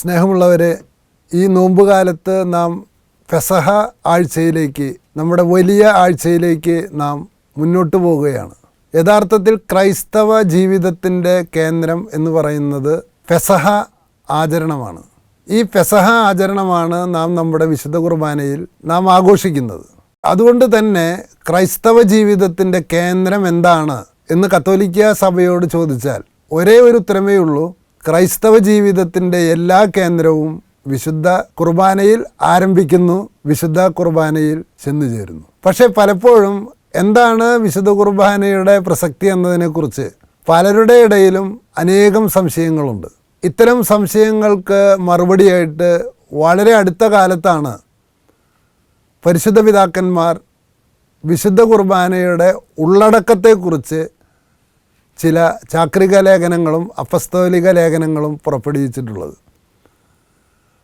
സ്നേഹമുള്ളവരെ ഈ നോമ്പുകാലത്ത് നാം പെസഹ ആഴ്ചയിലേക്ക് നമ്മുടെ വലിയ ആഴ്ചയിലേക്ക് നാം മുന്നോട്ട് പോവുകയാണ്. യഥാർത്ഥത്തിൽ ക്രൈസ്തവ ജീവിതത്തിന്റെ കേന്ദ്രം എന്ന് പറയുന്നത് പെസഹ ആചരണമാണ്. ഈ പെസഹ ആചരണമാണ് നാം നമ്മുടെ വിശുദ്ധ കുർബാനയിൽ നാം ആഘോഷിക്കുന്നത്. അതുകൊണ്ട് തന്നെ ക്രൈസ്തവ ജീവിതത്തിന്റെ കേന്ദ്രം എന്താണ് എന്ന് കത്തോലിക്ക സഭയോട് ചോദിച്ചാൽ ഒരേ ഒരു ഉത്തരമേ ഉള്ളൂ. ക്രൈസ്തവ ജീവിതത്തിന്റെ എല്ലാ കേന്ദ്രവും വിശുദ്ധ കുർബാനയിൽ ആരംഭിക്കുന്നു വിശുദ്ധ കുർബാനയിൽ ചെന്നു ചേരുന്നു. പക്ഷേ പലപ്പോഴും എന്താണ് വിശുദ്ധ കുർബാനയുടെ പ്രസക്തി എന്നതിനെക്കുറിച്ച് പലരുടെ ഇടയിലും അനേകം സംശയങ്ങളുണ്ട്. ഇത്തരം സംശയങ്ങൾക്ക് മറുപടിയായിട്ട് വളരെ അടുത്ത കാലത്താണ് പരിശുദ്ധ പിതാക്കന്മാർ വിശുദ്ധ കുർബാനയുടെ ഉള്ളടക്കത്തെക്കുറിച്ച് ചില ചാക്രിക ലേഖനങ്ങളും അപ്പസ്തോലിക ലേഖനങ്ങളും പുറപ്പെടുവിച്ചിട്ടുള്ളത്.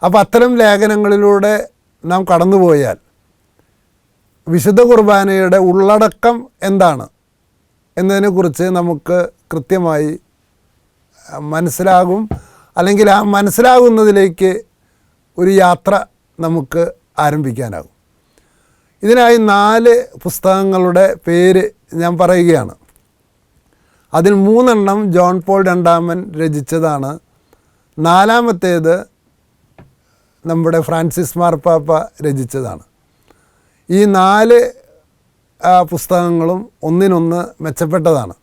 അപ്പോൾ അത്തരം ലേഖനങ്ങളിലൂടെ നാം കടന്നുപോയാൽ വിശുദ്ധ കുർബാനയുടെ ഉള്ളടക്കം എന്താണ് എന്നതിനെക്കുറിച്ച് നമുക്ക് കൃത്യമായി മനസ്സിലാകും. അല്ലെങ്കിൽ ആ മനസ്സിലാകുന്നതിലേക്ക് ഒരു യാത്ര നമുക്ക് ആരംഭിക്കാനാകും. ഇതിനായി നാല് പുസ്തകങ്ങളുടെ പേര് ഞാൻ പറയുകയാണ്. അതിൽ മൂന്നെണ്ണം ജോൺ പോൾ രണ്ടാമൻ രചിച്ചതാണ്. നാലാമത്തേത് നമ്മുടെ ഫ്രാൻസിസ് മാർപ്പാപ്പ രചിച്ചതാണ്. ഈ നാല് പുസ്തകങ്ങളും ഒന്നിനൊന്ന് മെച്ചപ്പെട്ടതാണ്.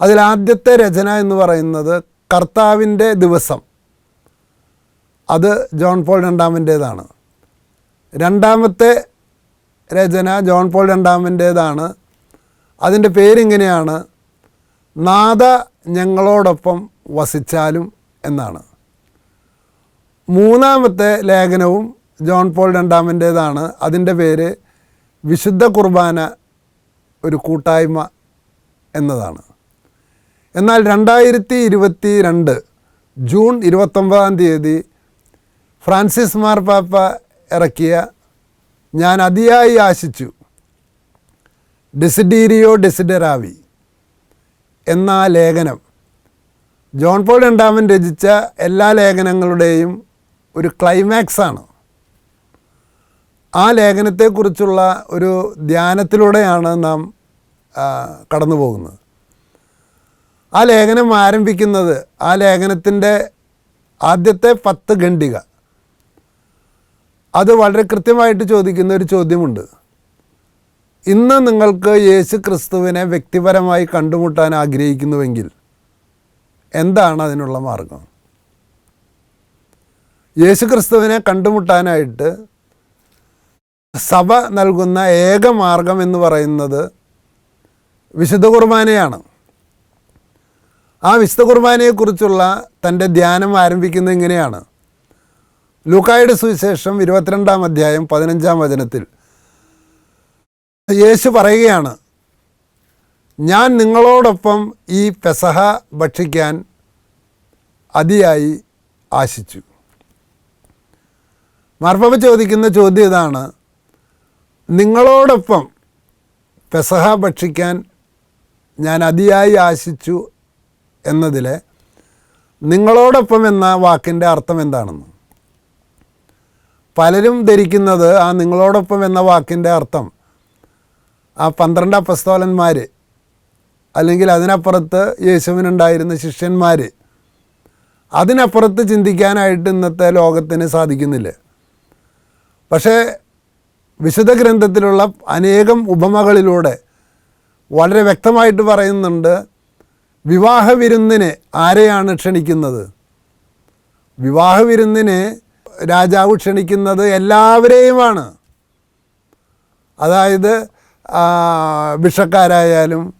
അതിലാദ്യത്തെ രചന എന്ന് പറയുന്നത് കർത്താവിന്റെ ദിവസം. അത് ജോൺ പോൾ രണ്ടാമന്റേതാണ്. രണ്ടാമത്തെ രചന ജോൺ പോൾ രണ്ടാമന്റേതാണ്. അതിന്റെ പേരിങ്ങനെയാണ് നാദ ഞങ്ങളോടൊപ്പം വസിച്ചാലും എന്നാണ്. മൂന്നാമത്തെ ലേഖനവും ജോൺ പോൾ രണ്ടാമന്റേതാണ്. അതിന്റെ പേര് വിശുദ്ധ കുർബാന ഒരു കൂട്ടായ്മ എന്നതാണ്. എന്നാൽ രണ്ടായിരത്തി ഇരുപത്തി രണ്ട് ജൂൺ ഇരുപത്തൊമ്പതാം തീയതി ഫ്രാൻസിസ് മാർപ്പാപ്പ ഇറക്കിയ ഞാൻ അതിയായി ആശിച്ചു. ഡെസിഡീരിയോ ഡെസിഡറാവി എന്ന ആ ലേഖനം. ജോൺ പോൾ രണ്ടാമൻ രചിച്ച എല്ലാ ലേഖനങ്ങളുടെയും ഒരു ക്ലൈമാക്സാണ് ആ ലേഖനത്തെക്കുറിച്ചുള്ള ഒരു ധ്യാനത്തിലൂടെയാണ് നാം കടന്നു പോകുന്നത് ആ ലേഖനം ആരംഭിക്കുന്നത് ആ ലേഖനത്തിന്റെ ആദ്യത്തെ പത്ത് ഖണ്ഡിക. അത് വളരെ കൃത്യമായിട്ട് ചോദിക്കുന്ന ഒരു ചോദ്യമുണ്ട്. ഇന്ന് നിങ്ങൾക്ക് യേശു ക്രിസ്തുവിനെ വ്യക്തിപരമായി കണ്ടുമുട്ടാൻ ആഗ്രഹിക്കുന്നുവെങ്കിൽ എന്താണ് അതിനുള്ള മാർഗം? യേശു ക്രിസ്തുവിനെ കണ്ടുമുട്ടാനായിട്ട് സഭ നൽകുന്ന ഏക മാർഗം എന്ന് പറയുന്നത് വിശുദ്ധ കുർബാനയാണ്. ആ വിശുദ്ധ കുർബാനയെക്കുറിച്ചുള്ള തന്റെ ധ്യാനം ആരംഭിക്കുന്നത് ഇങ്ങനെയാണ്. ലൂക്കായുടെ സുവിശേഷം ഇരുപത്തിരണ്ടാം അധ്യായം പതിനഞ്ചാം വചനത്തിൽ യേശു പറയുകയാണ് ഞാൻ നിങ്ങളോടൊപ്പം ഈ പെസഹ ഭക്ഷിക്കാൻ അതിയായി ആശിച്ചു. മാർപ്പാപ്പ ചോദിക്കുന്ന ചോദ്യം ഇതാണ് നിങ്ങളോടൊപ്പം പെസഹ ഭക്ഷിക്കാൻ ഞാൻ അതിയായി ആശിച്ചു എന്നതിലെ നിങ്ങളോടൊപ്പം എന്ന വാക്കിന്റെ അർത്ഥം എന്താണെന്ന്? പലരും ധരിക്കുന്നത് ആ നിങ്ങളോടൊപ്പം എന്ന വാക്കിന്റെ അർത്ഥം ആ പന്ത്രണ്ട് അപ്പസ്തോലന്മാർ അല്ലെങ്കിൽ അതിനപ്പുറത്ത് യേശുവിനുണ്ടായിരുന്ന ശിഷ്യന്മാർ അതിനപ്പുറത്ത് ചിന്തിക്കാനായിട്ട് ഇന്നത്തെ ലോകത്തിന് സാധിക്കുന്നില്ല. പക്ഷേ വിശുദ്ധ ഗ്രന്ഥത്തിലുള്ള അനേകം ഉപമകളിലൂടെ വളരെ വ്യക്തമായിട്ട് പറയുന്നുണ്ട് വിവാഹ വിരുന്നിന് ആരെയാണ് ക്ഷണിക്കുന്നത്? വിവാഹ വിരുന്നിന് രാജാവ് ക്ഷണിക്കുന്നത് എല്ലാവരെയുമാണ്. അതായത് ഭിക്ഷക്കാരായാലും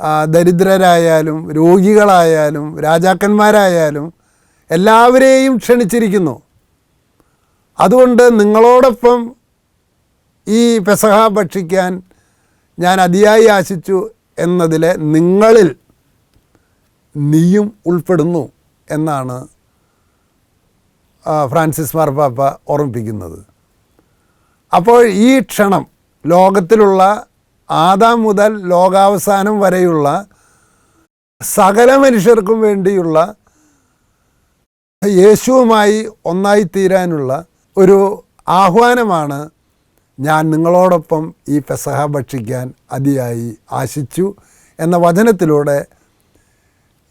ആ, ദരിദ്രരായാലും രോഗികളായാലും രാജാക്കന്മാരായാലും എല്ലാവരെയും ക്ഷണിച്ചിരിക്കുന്നു. അതുകൊണ്ട് നിങ്ങളോടൊപ്പം ഈ പെസഹ ഭക്ഷിക്കാൻ ഞാൻ അതിയായി ആശിച്ചു എന്നതിലെ നിങ്ങളിൽ നീയും ഉൾപ്പെടുന്നു എന്നാണ് ഫ്രാൻസിസ് മാർപ്പാപ്പ ഓർമ്മിപ്പിക്കുന്നത്. അപ്പോൾ ഈ ക്ഷണം ലോകത്തിലുള്ള ആദാം മുതൽ ലോകാവസാനം വരെയുള്ള സകല മനുഷ്യർക്കും വേണ്ടിയുള്ള യേശുവുമായി ഒന്നായി തീരാനുള്ള ഒരു ആഹ്വാനമാണ് ഞാൻ നിങ്ങളോടൊപ്പം ഈ പെസഹ ഭക്ഷിക്കാൻ അതിയായി ആശിച്ചു എന്ന വചനത്തിലൂടെ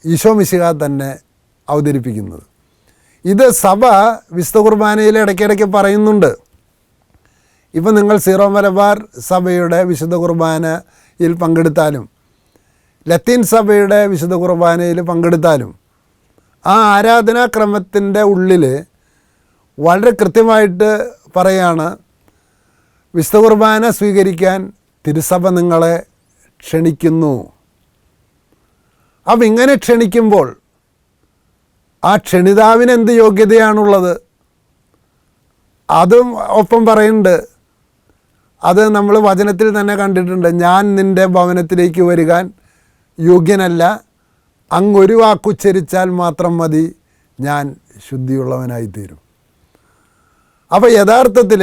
ഈശോ മിശിക തന്നെ അവതരിപ്പിക്കുന്നത്. ഇത് സഭ വിശുദ്ധ കുർബാനയിൽ ഇടയ്ക്കിടയ്ക്ക് പറയുന്നുണ്ട്. ഇപ്പം നിങ്ങൾ സീറോ മലബാർ സഭയുടെ വിശുദ്ധ കുർബാനയിൽ പങ്കെടുത്താലും ലത്തീൻ സഭയുടെ വിശുദ്ധ കുർബാനയിൽ പങ്കെടുത്താലും ആ ആരാധനാക്രമത്തിന്റെ ഉള്ളിൽ വളരെ കൃത്യമായിട്ട് പറയാണ് വിശുദ്ധ കുർബാന സ്വീകരിക്കാൻ തിരുസഭ നിങ്ങളെ ക്ഷണിക്കുന്നു. അപ്പം ഇങ്ങനെ ക്ഷണിക്കുമ്പോൾ ആ ക്ഷണിതാവിന് എന്ത് യോഗ്യതയാണുള്ളത്? അതും ഒപ്പം പറയുന്നുണ്ട് അത് നമ്മൾ വചനത്തിൽ തന്നെ കണ്ടിട്ടുണ്ട്. ഞാൻ നിന്റെ ഭവനത്തിലേക്ക് വരുവാൻ യോഗ്യനല്ല. അങ്ങൊരു വാക്കുച്ചരിച്ചാൽ മാത്രം മതി. ഞാൻ ശുദ്ധിയുള്ളവനായിത്തീരും. അപ്പോൾ യഥാർത്ഥത്തിൽ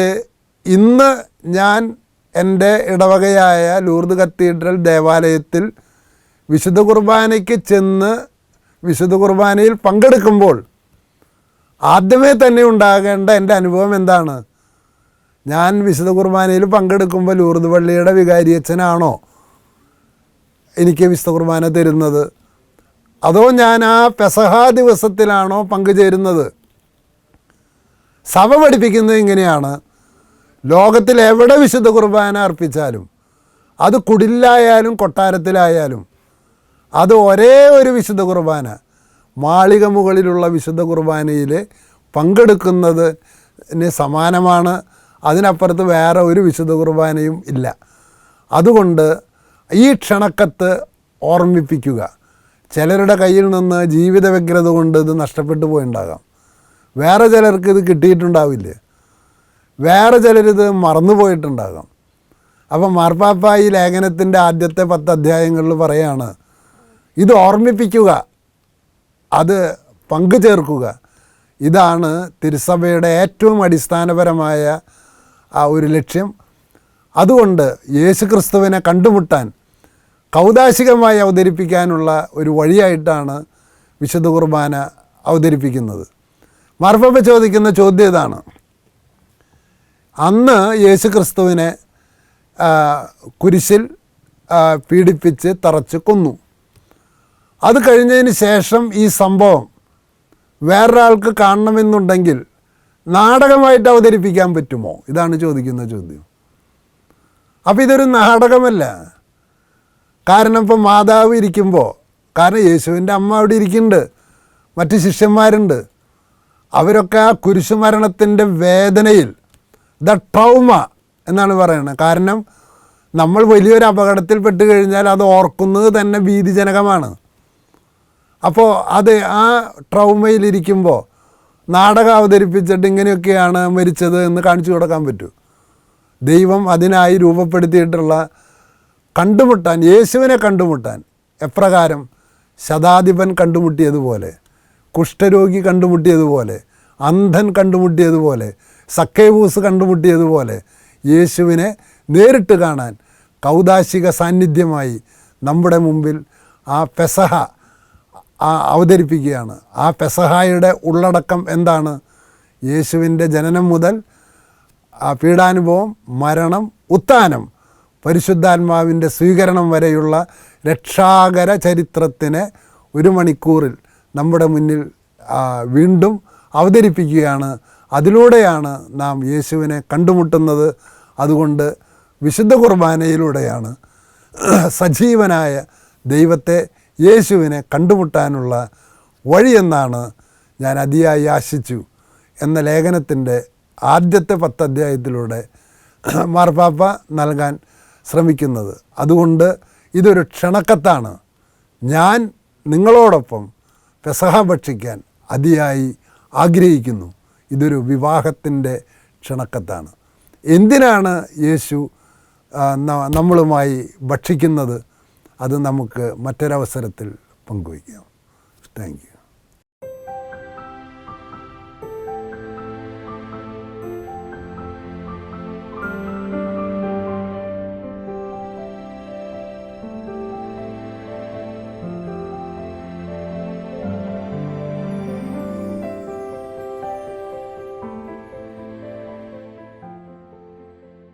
ഇന്ന് ഞാൻ എന്റെ ഇടവകയായ ലൂർദ് കത്തീഡ്രൽ ദേവാലയത്തിൽ വിശുദ്ധ കുർബാനയ്ക്ക് ചെന്ന് വിശുദ്ധ കുർബാനയിൽ പങ്കെടുക്കുമ്പോൾ ആദ്യമേ തന്നെ ഉണ്ടാകേണ്ട എന്റെ അനുഭവം എന്താണ്? ഞാൻ വിശുദ്ധ കുർബാനയിൽ പങ്കെടുക്കുമ്പോൾ ലൂർദ് പള്ളിയുടെ വികാരിയച്ഛനാണോ എനിക്ക് വിശുദ്ധ കുർബാന തരുന്നത്? അതോ ഞാൻ ആ പെസഹ ദിവസത്തിലാണോ പങ്കുചേരുന്നത്? സഭ പഠിപ്പിക്കുന്നത് ഇങ്ങനെയാണ്. ലോകത്തിൽ എവിടെ വിശുദ്ധ കുർബാന അർപ്പിച്ചാലും അത് കുടിലായാലും കൊട്ടാരത്തിലായാലും അത് ഒരേ ഒരു വിശുദ്ധ കുർബാന മാളിക മുകളിലുള്ള വിശുദ്ധ കുർബാനയിൽ പങ്കെടുക്കുന്നതിന് സമാനമാണ്. അതിനപ്പുറത്ത് വേറെ ഒരു വിശുദ്ധ കുർബാനയും ഇല്ല. അതുകൊണ്ട് ഈ ക്ഷണക്കത്ത് ഓർമ്മിപ്പിക്കുക. ചിലരുടെ കയ്യിൽ നിന്ന് ജീവിത വ്യഗ്രത കൊണ്ട് ഇത് നഷ്ടപ്പെട്ടു പോയിണ്ടാകാം. വേറെ ചിലർക്ക് ഇത് കിട്ടിയിട്ടുണ്ടാവില്ല? വേറെ ചിലരിത് മറന്നുപോയിട്ടുണ്ടാകാം അപ്പം മാർപ്പാപ്പ ഈ ലേഖനത്തിന്റെ ആദ്യത്തെ പത്ത് അധ്യായങ്ങളിൽ പറയാണ് ഇത് ഓർമ്മിപ്പിക്കുക അത് പങ്കു ചേർക്കുക ഇതാണ് തിരുസഭയുടെ ഏറ്റവും അടിസ്ഥാനപരമായ ആ ഒരു ലക്ഷ്യം. അതുകൊണ്ട് യേശു ക്രിസ്തുവിനെ കണ്ടുമുട്ടാൻ കൗതാശികമായി അവതരിപ്പിക്കാനുള്ള ഒരു വഴിയായിട്ടാണ് വിശുദ്ധ കുർബാന അവതരിപ്പിക്കുന്നത്. മാർഫപ്പ ചോദിക്കുന്ന ചോദ്യം ഇതാണ്. അന്ന് യേശു ക്രിസ്തുവിനെ കുരിശിൽ പീഡിപ്പിച്ച് തറച്ച് കൊന്നു. അത് കഴിഞ്ഞതിന് ശേഷം ഈ സംഭവം വേറൊരാൾക്ക് കാണണമെന്നുണ്ടെങ്കിൽ നാടകമായിട്ട് അവതരിപ്പിക്കാൻ പറ്റുമോ? ഇതാണ് ചോദിക്കുന്ന ചോദ്യം. അപ്പോൾ ഇതൊരു നാടകമല്ല. കാരണം ഇപ്പം മാതാവ് ഇരിക്കുമ്പോൾ കാരണം യേശുവിന്റെ അമ്മ അവിടെ ഇരിക്കുന്നുണ്ട്. മറ്റ് ശിഷ്യന്മാരുണ്ട്. അവരൊക്കെ ആ കുരിശുമരണത്തിന്റെ വേദനയിൽ ദ ട്രൗമ എന്നാണ് പറയുന്നത് കാരണം നമ്മൾ വലിയൊരു അപകടത്തിൽ പെട്ട് കഴിഞ്ഞാൽ അത് ഓർക്കുന്നത് തന്നെ ഭീതിജനകമാണ്. അപ്പോൾ അത് ആ ട്രൗമയിലിരിക്കുമ്പോൾ നാടകം അവതരിപ്പിച്ചിട്ട് ഇങ്ങനെയൊക്കെയാണ് മരിച്ചത് എന്ന് കാണിച്ചു കൊടുക്കാൻ പറ്റൂ. ദൈവം അതിനായി രൂപപ്പെടുത്തിയിട്ടുള്ള കണ്ടുമുട്ടാൻ യേശുവിനെ കണ്ടുമുട്ടാൻ എപ്രകാരം ശതാധിപൻ കണ്ടുമുട്ടിയതുപോലെ കുഷ്ഠരോഗി കണ്ടുമുട്ടിയതുപോലെ അന്ധൻ കണ്ടുമുട്ടിയതുപോലെ സക്കേവൂസ് കണ്ടുമുട്ടിയതുപോലെ യേശുവിനെ നേരിട്ട് കാണാൻ കൗദാശിക സാന്നിധ്യമായി നമ്മുടെ മുമ്പിൽ ആ പെസഹ അവതരിപ്പിക്കുകയാണ്. ആ പെസഹായുടെ ഉള്ളടക്കം എന്താണ്? യേശുവിന്റെ ജനനം മുതൽ ആ പീഡാനുഭവം മരണം ഉത്ഥാനം പരിശുദ്ധാത്മാവിന്റെ സ്വീകരണം വരെയുള്ള രക്ഷാകര ചരിത്രത്തിനെ ഒരു മണിക്കൂറിൽ നമ്മുടെ മുന്നിൽ വീണ്ടും അവതരിപ്പിക്കുകയാണ്. അതിലൂടെയാണ് നാം യേശുവിനെ കണ്ടുമുട്ടുന്നത്. അതുകൊണ്ട് വിശുദ്ധ കുർബാനയിലൂടെയാണ് സജീവനായ ദൈവത്തെ യേശുവിനെ കണ്ടുമുട്ടാനുള്ള വഴിയെന്നാണ് ഞാൻ അതിയായി ആശിച്ചു എന്ന ലേഖനത്തിന്റെ ആദ്യത്തെ പത്ത് അധ്യായത്തിലൂടെ മാർപ്പാപ്പ നൽകാൻ ശ്രമിക്കുന്നത്. അതുകൊണ്ട് ഇതൊരു ക്ഷണക്കത്താണ്. ഞാൻ നിങ്ങളോടൊപ്പം പെസഹ ഭക്ഷിക്കാൻ അതിയായി ആഗ്രഹിക്കുന്നു. ഇതൊരു വിവാഹത്തിന്റെ ക്ഷണക്കത്താണ്. എന്തിനാണ് യേശു നമ്മളുമായി ഭക്ഷിക്കുന്നത്? അത് നമുക്ക് മറ്റൊരവസരത്തിൽ പങ്കുവയ്ക്കാം. Thank you